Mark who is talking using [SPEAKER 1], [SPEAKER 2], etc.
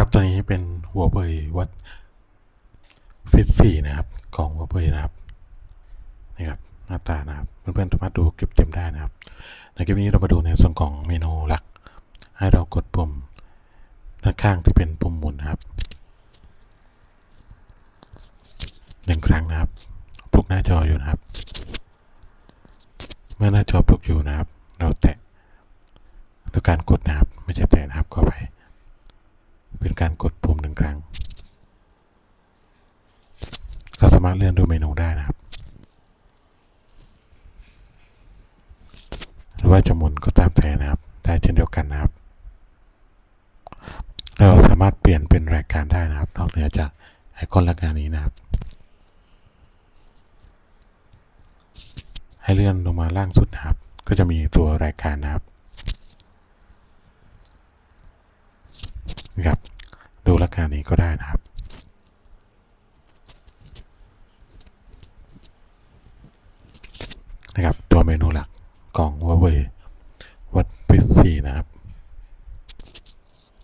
[SPEAKER 1] ครับตัวนี้เป็นหัวเบยวัดฟิตสี่นะครับ ของหัวเบยนะครับนี่ครับหน้าตานะครับเพื่อนๆสามารถดูคลิปเต็มได้นะครับ ในคลิปนี้เรามาดูในส่วนของเมนูหลัก ให้เรากดปุ่มด้านข้างที่เป็นปุ่มหมุนนะครับหนึ่งครั้งนะครับปลุกหน้าจออยู่นะครับ เมื่อหน้าจอปลุกอยู่นะครับ เราแตะโดยการกดนะครับ ไม่ใช่แตะนะครับเข้าไป เป็นการกดปุ่มหนึ่งครั้งก็สามารถเลื่อนดูเมนูได้นะครับ หรือว่าจะหมุนก็ตามแต่นะครับ ได้เช่นเดียวกันนะครับ เราสามารถเปลี่ยนเป็นรายการได้นะครับ นอกเหนือจากไอคอนรายการนี้นะครับ ให้เลื่อนลงมาล่างสุดนะครับ ก็จะมีตัวรายการนะครับ ดูรายการ นี้ก็ได้นะครับ นะครับ ตัวเมนูหลักของ Huawei วัดพิซีนะครับ